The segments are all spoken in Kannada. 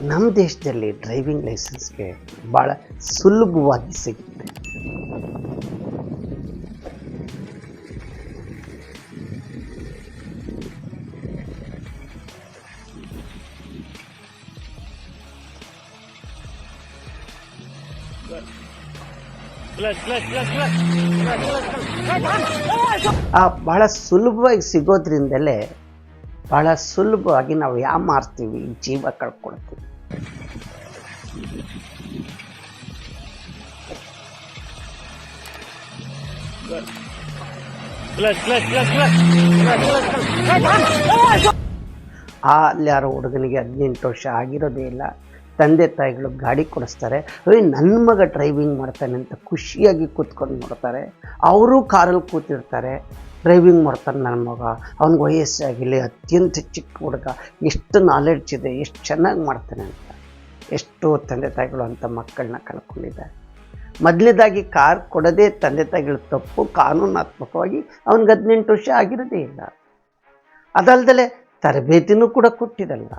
ನಮ್ಮ ದೇಶದಲ್ಲಿ ಡ್ರೈವಿಂಗ್ ಲೈಸೆನ್ಸ್ಗೆ ಭಾಳ ಸುಲಭವಾಗಿ ಸಿಗುತ್ತೆ ಆ ಭಾಳ ಸುಲಭವಾಗಿ ಸಿಗೋದ್ರಿಂದಲೇ ಭಾಳ ಸುಲಭವಾಗಿ ನಾವು ಯಾಮಾರ್ತೀವಿ ಜೀವ ಕಳ್ಕೊಳ್ತೀವಿ. ಆ ಅಲ್ಲಿ ಯಾರೋ ಹುಡುಗನಿಗೆ ಹದಿನೆಂಟು ವರ್ಷ ಆಗಿರೋದೇ ಇಲ್ಲ. ತಂದೆ ತಾಯಿಗಳು ಗಾಡಿ ಕೊಡಿಸ್ತಾರೆ. ಅಯ್ಯ ನನ್ನ ಮಗ ಡ್ರೈವಿಂಗ್ ಮಾಡ್ತಾನೆ ಅಂತ ಖುಷಿಯಾಗಿ ಕೂತ್ಕೊಂಡು ನೋಡ್ತಾರೆ. ಅವರು ಕಾರಲ್ಲಿ ಕೂತಿರ್ತಾರೆ. ಡ್ರೈವಿಂಗ್ ಮಾಡ್ತಾನೆ ನನ್ನ ಮಗ. ಅವ್ನಿಗೆ ವಯಸ್ಸಾಗಿಲ್ಲ, ಅತ್ಯಂತ ಚಿಕ್ಕ ಹುಡುಗ. ಎಷ್ಟು ನಾಲೆಡ್ಜ್ ಇದೆ, ಎಷ್ಟು ಚೆನ್ನಾಗಿ ಮಾಡ್ತಾನೆ ಅಂತ. ಎಷ್ಟೋ ತಂದೆ ತಾಯಿಗಳು ಅಂತ ಮಕ್ಕಳನ್ನ ಕಳ್ಕೊಂಡಿದ್ದಾರೆ. ಮೊದಲೇದಾಗಿ ಕಾರ್ ಕೊಡದೇ ತಂದೆ ತಾಯಿಗಳು ತಪ್ಪು, ಕಾನೂನಾತ್ಮಕವಾಗಿ ಅವ್ನಿಗೆ ಹದಿನೆಂಟು ವರ್ಷ ಆಗಿರೋದೇ ಇಲ್ಲ. ಅದಲ್ದಲೆ ತರಬೇತಿನೂ ಕೂಡ ಕೊಟ್ಟಿರಲ್ಲ.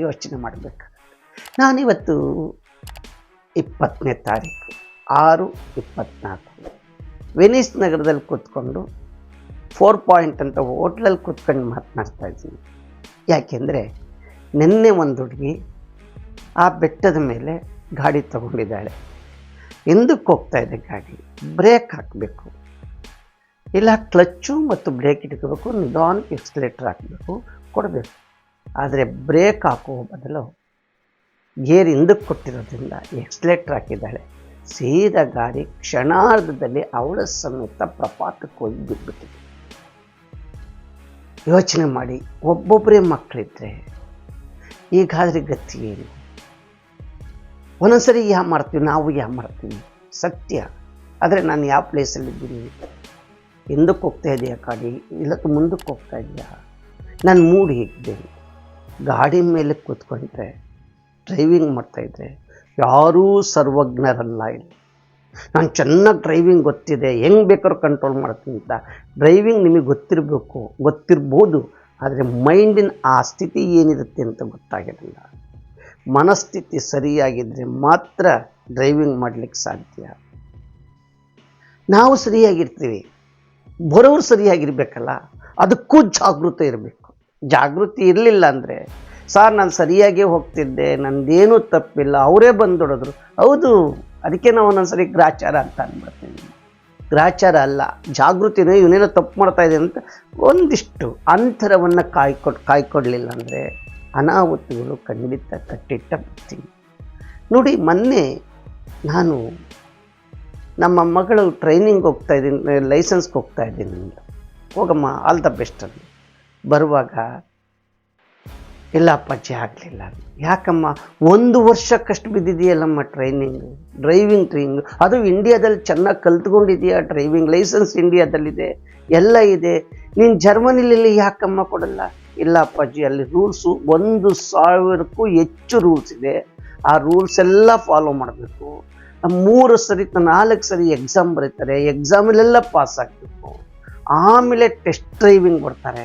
ಯೋಚನೆ ಮಾಡಬೇಕಾಗತ್ತೆ. ನಾನಿವತ್ತು ಇಪ್ಪತ್ತನೇ ತಾರೀಕು, ಆರು ಇಪ್ಪತ್ತ್ನಾಲ್ಕು ವೆನಿಸ್ ನಗರದಲ್ಲಿ ಕೂತ್ಕೊಂಡು ಫೋರ್ ಪಾಯಿಂಟ್ ಅಂತ ಹೋಟ್ಲಲ್ಲಿ ಕೂತ್ಕೊಂಡು ಮಾತನಾಡ್ತಾ ಇದ್ದೀನಿ. ಯಾಕೆಂದರೆ ನಿನ್ನೆ ಒಂದು ಹುಡುಗಿ ಆ ಬೆಟ್ಟದ ಮೇಲೆ ಗಾಡಿ ತಗೊಂಡಿದ್ದಾಳೆ. ಹಿಂದಕ್ಕೆ ಹೋಗ್ತಾ ಇದೆ ಗಾಡಿ, ಬ್ರೇಕ್ ಹಾಕಬೇಕು. ಇಲ್ಲ, ಕ್ಲಚ್ಚು ಮತ್ತು ಬ್ರೇಕ್ ಇಟ್ಕೋಬೇಕು ನಿಧಾನಕ್ಕೆ ಎಕ್ಸ್ಲೇಟರ್ ಹಾಕಬೇಕು, ಕೊಡಬೇಕು. ಆದರೆ ಬ್ರೇಕ್ ಹಾಕುವ ಬದಲು ಗೇರ್ ಹಿಂದಕ್ಕೆ ಕೊಟ್ಟಿರೋದ್ರಿಂದ ಎಕ್ಸ್ಲೇಟರ್ ಹಾಕಿದ್ದಾಳೆ. ಸೀದಾ ಗಾಡಿ ಕ್ಷಣಾರ್ಧದಲ್ಲಿ ಅವಳ ಸಮೇತ ಪ್ರಪಾತಕ್ಕೆ ಹೋಗಿ ಬಿದ್ದುಬಿಟ್ಟಿದೆ ಯೋಚನೆ ಮಾಡಿ, ಒಬ್ಬೊಬ್ಬರೇ ಮಕ್ಕಳಿದ್ರೆ ಈಗಾದರೆ ಗತಿ ಏನು? ಒಂದೊಂದ್ಸರಿ ಯಾವ ಮಾಡ್ತೀವಿ, ನಾವು ಯಾವ ಮಾಡ್ತೀವಿ? ಸತ್ಯ. ಆದರೆ ನಾನು ಯಾವ ಪ್ಲೇಸಲ್ಲಿದ್ದೀನಿ ಹಿಂದಕ್ಕೆ ಹೋಗ್ತಾ ಇದೆಯಾ ಗಾಡಿ ಇಲ್ಲಕ್ಕೆ ಮುಂದಕ್ಕೆ ಹೋಗ್ತಾ ಇದೆಯಾ? ನಾನು ಮೂಡ್ ಹೇಗಿದೆ. ಗಾಡಿ ಮೇಲೆ ಕೂತ್ಕೊಂಡ್ರೆ ಡ್ರೈವಿಂಗ್ ಮಾಡ್ತಾಯಿದ್ರೆ ಯಾರೂ ಸರ್ವಜ್ಞರಲ್ಲ ಇಲ್ಲಿ. ನಾನು ಚೆನ್ನಾಗಿ ಡ್ರೈವಿಂಗ್ ಗೊತ್ತಿದೆ, ಹೆಂಗೆ ಬೇಕಾದ್ರೂ ಕಂಟ್ರೋಲ್ ಮಾಡ್ತೀನಿ ಅಂತ. ಡ್ರೈವಿಂಗ್ ನಿಮಗೆ ಗೊತ್ತಿರಬೇಕು, ಗೊತ್ತಿರ್ಬೋದು, ಆದರೆ ಮೈಂಡಿನ ಆ ಸ್ಥಿತಿ ಏನಿರುತ್ತೆ ಅಂತ ಗೊತ್ತಾಗಿರಲ್ಲ ಮನಸ್ಥಿತಿ ಸರಿಯಾಗಿದ್ದರೆ ಮಾತ್ರ ಡ್ರೈವಿಂಗ್ ಮಾಡಲಿಕ್ಕೆ ಸಾಧ್ಯ. ನಾವು ಸರಿಯಾಗಿರ್ತೀವಿ ಬರೋರು ಸರಿಯಾಗಿರ್ಬೇಕಲ್ಲ, ಅದಕ್ಕೂ ಜಾಗೃತ ಇರಬೇಕು. ಜಾಗೃತಿ ಇರಲಿಲ್ಲ ಅಂದರೆ, ಸರ್ ನಾನು ಸರಿಯಾಗೇ ಹೋಗ್ತಿದ್ದೆ, ನಂದೇನೂ ತಪ್ಪಿಲ್ಲ, ಅವರೇ ಬಂದೊಡೋದ್ರು ಹೌದು ಅದಕ್ಕೆ ನಾವು ಒಂದೊಂದ್ಸರಿ ಗ್ರಾಚಾರ ಅಂತ ಅಂದ್ಬಿಡ್ತೀನಿ ಗ್ರಾಚಾರ ಅಲ್ಲ, ಜಾಗೃತಿನೇ ಇವನೇನೋ ತಪ್ಪು ಮಾಡ್ತಾ ಇದೆ ಅಂತ ಒಂದಿಷ್ಟು ಅಂತರವನ್ನು ಕಾಯ್ಕೊಡ್, ಕಾಯ್ಕೊಡ್ಲಿಲ್ಲ ಅಂದರೆ ಅನಾಹುತಗಳು ಖಂಡಿತ ಕಟ್ಟಿಟ್ಟ ಬರ್ತೀನಿ ನೋಡಿ, ಮೊನ್ನೆ ನಾನು ನಮ್ಮ ಮಗಳು ಟ್ರೈನಿಂಗ್ ಹೋಗ್ತಾ ಇದ್ದೀನಿ ಲೈಸೆನ್ಸ್ಗೆ ಹೋಗ್ತಾ ಇದ್ದೀನಿ ಹೋಗಮ್ಮ ಆಲ್ ದ ಬೆಸ್ಟ್ ಅಂತ ಬರುವಾಗ ಇಲ್ಲ, ಅಪ್ಪಾಜಿ, ಆಗಲಿಲ್ಲ. ಯಾಕಮ್ಮ, ಒಂದು ವರ್ಷಕ್ಕಷ್ಟು ಬಿದ್ದಿದೆಯಲ್ಲಮ್ಮ ಟ್ರೈನಿಂಗ್ ಡ್ರೈವಿಂಗ್ ಟ್ರೈನಿಂಗ್ ಅದು ಇಂಡಿಯಾದಲ್ಲಿ ಚೆನ್ನಾಗಿ ಕಲ್ತ್ಕೊಂಡಿದೆಯಾ ಡ್ರೈವಿಂಗ್ ಲೈಸೆನ್ಸ್ ಇಂಡಿಯಾದಲ್ಲಿದೆ ಎಲ್ಲ ಇದೆ. ನೀನು ಜರ್ಮನಿಲಿ ಯಾಕಮ್ಮ ಕೊಡಲ್ಲ? ಇಲ್ಲ, ಅಪ್ಪಾಜಿ, ಅಲ್ಲಿ ರೂಲ್ಸು ಒಂದು ಸಾವಿರಕ್ಕೂ ಹೆಚ್ಚು ರೂಲ್ಸ್ ಇದೆ. ಆ ರೂಲ್ಸ್ ಎಲ್ಲ ಫಾಲೋ ಮಾಡಬೇಕು. ಮೂರು ಸರಿ, ನಾಲ್ಕು ಸರಿ ಎಕ್ಸಾಮ್ ಬರೀತಾರೆ. ಎಕ್ಸಾಮಲ್ಲೆಲ್ಲ ಪಾಸ್ ಆಗಬೇಕು. ಆಮೇಲೆ ಟೆಸ್ಟ್ ಡ್ರೈವಿಂಗ್ ಬರ್ತಾರೆ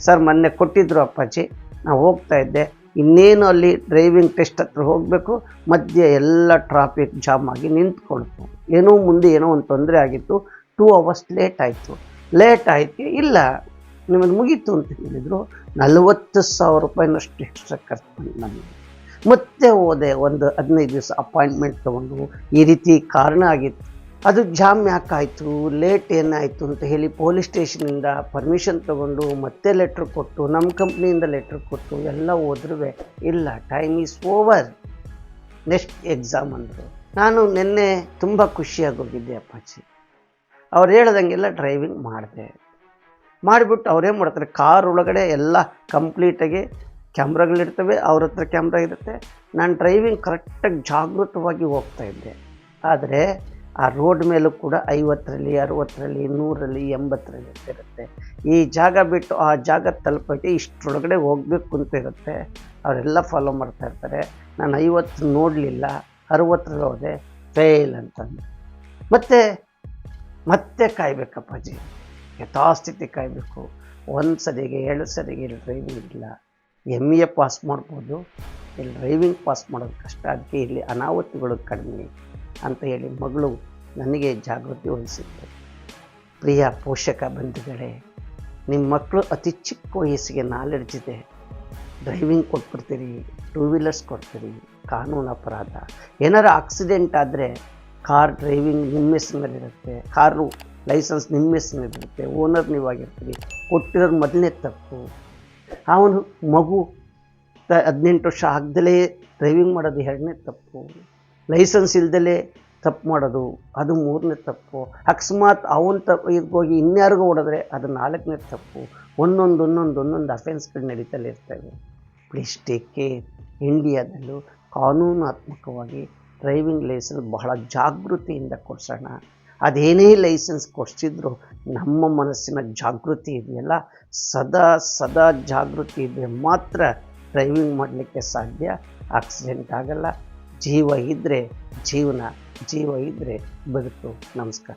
ಸರ್, ಮೊನ್ನೆ ಕೊಟ್ಟಿದ್ರು ಅಪ್ಪಾಜಿ. ನಾವು ಹೋಗ್ತಾ ಇದ್ದೆ. ಇನ್ನೇನು ಅಲ್ಲಿ ಡ್ರೈವಿಂಗ್ ಟೆಸ್ಟ್ ಹತ್ರ ಹೋಗಬೇಕು, ಮಧ್ಯೆ ಎಲ್ಲ ಟ್ರಾಫಿಕ್ ಜಾಮ್ ಆಗಿ ನಿಂತ್ಕೊಳ್ತು. ಏನೋ ಮುಂದೆ ಏನೋ ಒಂದು ತೊಂದರೆ ಆಗಿತ್ತು. ಟೂ ಅವರ್ಸ್ ಲೇಟ್ ಆಯಿತು. ಲೇಟ್ ಆಯಿತು ಇಲ್ಲ. ನಿಮ್ಮದು ಮುಗೀತು ಅಂತ ಹೇಳಿದರು. ನಲವತ್ತು ಸಾವಿರ ರೂಪಾಯಿನಷ್ಟು ಎಕ್ಸ್ಟ್ರಾ ಖರ್ಚು ಬಂದು ನಮಗೆ. ಮತ್ತೆ ಹೋದೆ ಒಂದು ಹದಿನೈದು ದಿವಸ ಅಪಾಯಿಂಟ್ಮೆಂಟ್ ತೊಗೊಂಡು. ಈ ರೀತಿ ಕಾರಣ ಆಗಿತ್ತು. ಅದು ಜಾಮ್ ಯಾಕಾಯಿತು ಲೇಟ್ ಏನಾಯಿತು ಅಂತ ಹೇಳಿ ಪೊಲೀಸ್ ಸ್ಟೇಷನಿಂದ ಪರ್ಮಿಷನ್ ತಗೊಂಡು ಮತ್ತೆ ಲೆಟ್ರ್ ಕೊಟ್ಟು ನಮ್ಮ ಕಂಪ್ನಿಯಿಂದ ಲೆಟ್ರ್ ಕೊಟ್ಟು ಎಲ್ಲ ಹೋದ್ರೂ ಇಲ್ಲ time is over next exam ಅಂದರು. ನಾನು ನಿನ್ನೆ ತುಂಬ ಖುಷಿಯಾಗೋಗಿದ್ದೆ ಅಪ್ಪಾಜಿ. ಅವ್ರು ಹೇಳ್ದಂಗೆಲ್ಲ ಡ್ರೈವಿಂಗ್ ಮಾಡಿದೆ. ಮಾಡಿಬಿಟ್ಟು ಅವ್ರೇನು ಮಾಡ್ತಾರೆ ಕಾರ್ ಒಳಗಡೆ ಎಲ್ಲ ಕಂಪ್ಲೀಟಾಗಿ ಕ್ಯಾಮ್ರಾಗಳಿರ್ತವೆ, ಅವ್ರ ಹತ್ರ ಕ್ಯಾಮ್ರಾ ಇರುತ್ತೆ. ನಾನು ಡ್ರೈವಿಂಗ್ ಕರೆಕ್ಟಾಗಿ ಜಾಗೃತವಾಗಿ ಹೋಗ್ತಾ ಇದ್ದೆ. ಆದರೆ ಆ ರೋಡ್ ಮೇಲೂ ಕೂಡ ಐವತ್ತರಲ್ಲಿ, ಅರುವತ್ತರಲ್ಲಿ ನೂರಲ್ಲಿ ಎಂಬತ್ತರಲ್ಲಿ ಇರುತ್ತೆ. ಈ ಜಾಗ ಬಿಟ್ಟು ಆ ಜಾಗ ತಲುಪೋಕ್ಕೆ ಇಷ್ಟರೊಳಗಡೆ ಹೋಗಬೇಕು ಅಂತ ಇರುತ್ತೆ. ಅವರೆಲ್ಲ ಫಾಲೋ ಮಾಡ್ತಾ ಇರ್ತಾರೆ. ನಾನು ಐವತ್ತು ನೋಡಲಿಲ್ಲ, ಅರವತ್ತರಲ್ಲಿ ಹೋದೆ ಫೇಲ್ ಅಂತಂದು. ಮತ್ತೆ ಮತ್ತೆ ಕಾಯ್ಬೇಕಪ್ಪಾಜಿ ಯಥಾಸ್ಥಿತಿ ಕಾಯಬೇಕು. ಒಂದು ಸರಿಗೆ, ಎರಡು ಸರಿಗೆ ಡ್ರೈವಿಂಗ್ ಇಲ್ಲ. ಎಂ ಎ ಪಾಸ್ ಮಾಡ್ಬೋದು. ಇಲ್ಲಿ ಡ್ರೈವಿಂಗ್ ಪಾಸ್ ಮಾಡೋದು ಕಷ್ಟ. ಅದಕ್ಕೆ ಇಲ್ಲಿ ಅನಾಹುತಗಳು ಕಡಿಮೆ. ಅಂತ ಹೇಳಿ ಮಗಳು ನನಗೆ ಜಾಗೃತಿ ವಹಿಸಿದ್ದೆ ಪ್ರಿಯ ಪೋಷಕ ಬಂಧುಗಳೇ ನಿಮ್ಮ ಮಕ್ಕಳು ಅತಿ ಚಿಕ್ಕ ವಯಸ್ಸಿಗೆ ನಾಲೆಡ್ಜ್ ಇದೆ. ಡ್ರೈವಿಂಗ್ ಕೊಟ್ಬಿಡ್ತೀರಿ ಟೂ ವೀಲರ್ಸ್ ಕೊಡ್ತೀರಿ, ಕಾನೂನು ಅಪರಾಧ. ಏನಾರು ಆಕ್ಸಿಡೆಂಟ್ ಆದರೆ ಕಾರ್ ಡ್ರೈವಿಂಗ್ ನಿಮ್ಮ ಹೆಸ್ರಿನಲ್ಲಿರುತ್ತೆ ಕಾರು ಲೈಸೆನ್ಸ್ ನಿಮ್ಮ ಹೆಸರಿನಲ್ಲಿರುತ್ತೆ ಓನರ್ ನೀವಾಗಿರ್ತೀರಿ, ಕೊಟ್ಟಿರೋದು ಮೊದಲನೇ ತಪ್ಪು. ಅವನು ಮಗು ಹದಿನೆಂಟು ವರ್ಷ ಆಗದಲೇ ಡ್ರೈವಿಂಗ್ ಮಾಡೋದು ಎರಡನೇ ತಪ್ಪು. ಲೈಸೆನ್ಸ್ ಇಲ್ದಲೇ ತಪ್ಪು ಮಾಡೋದು, ಅದು ಮೂರನೇ ತಪ್ಪು. ಅಕಸ್ಮಾತ್ ಅವನ ತಪ್ಪು ಹೋಗಿ ಇನ್ಯಾರಿಗೂ ಹೊಡೆದ್ರೆ ಅದು ನಾಲ್ಕನೇ ತಪ್ಪು. ಒಂದೊಂದು ಒಂದೊಂದು ಒಂದೊಂದು ಅಫೆನ್ಸ್ಗಳು ನಡೀತಲೇ ಇರ್ತವೆ ಪ್ಲೀಸ್ ಟೇಕ್ ಕೇರ್ ಇಂಡಿಯಾದಲ್ಲೂ ಕಾನೂನಾತ್ಮಕವಾಗಿ ಡ್ರೈವಿಂಗ್ ಲೈಸೆನ್ಸ್ ಬಹಳ ಜಾಗೃತಿಯಿಂದ ಕೊಡ್ಸೋಣ. ಅದೇನೇ ಲೈಸೆನ್ಸ್ ಕೊಡಿಸಿದ್ರು ನಮ್ಮ ಮನಸ್ಸಿನ ಜಾಗೃತಿ ಇದೆಯಲ್ಲ? ಸದಾ ಸದಾ ಜಾಗೃತಿ ಇದ್ದರೆ ಮಾತ್ರ ಡ್ರೈವಿಂಗ್ ಮಾಡಲಿಕ್ಕೆ ಸಾಧ್ಯ. ಆಕ್ಸಿಡೆಂಟ್ ಆಗಲ್ಲ. ಜೀವ ಇದ್ದರೆ ಜೀವನ ಜೀವ ಇದ್ದರೆ ಬದುಕು. ನಮಸ್ಕಾರ.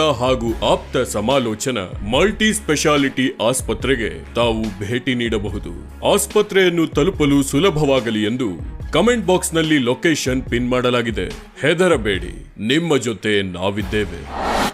ಹಾಗೂ ಆಪ್ತ ಸಮಾಲೋಚನಾ ಮಲ್ಟಿ ಸ್ಪೆಷಾಲಿಟಿ ಆಸ್ಪತ್ರೆಗೆ ತಾವು ಭೇಟಿ ನೀಡಬಹುದು. ಆಸ್ಪತ್ರೆಯನ್ನು ತಲುಪಲು ಸುಲಭವಾಗಲಿ ಎಂದು ಕಮೆಂಟ್ ಬಾಕ್ಸ್ನಲ್ಲಿ ಲೊಕೇಶನ್ ಪಿನ್ ಮಾಡಲಾಗಿದೆ. ಹೆದರಬೇಡಿ, ನಿಮ್ಮ ಜೊತೆ ನಾವಿದ್ದೇವೆ.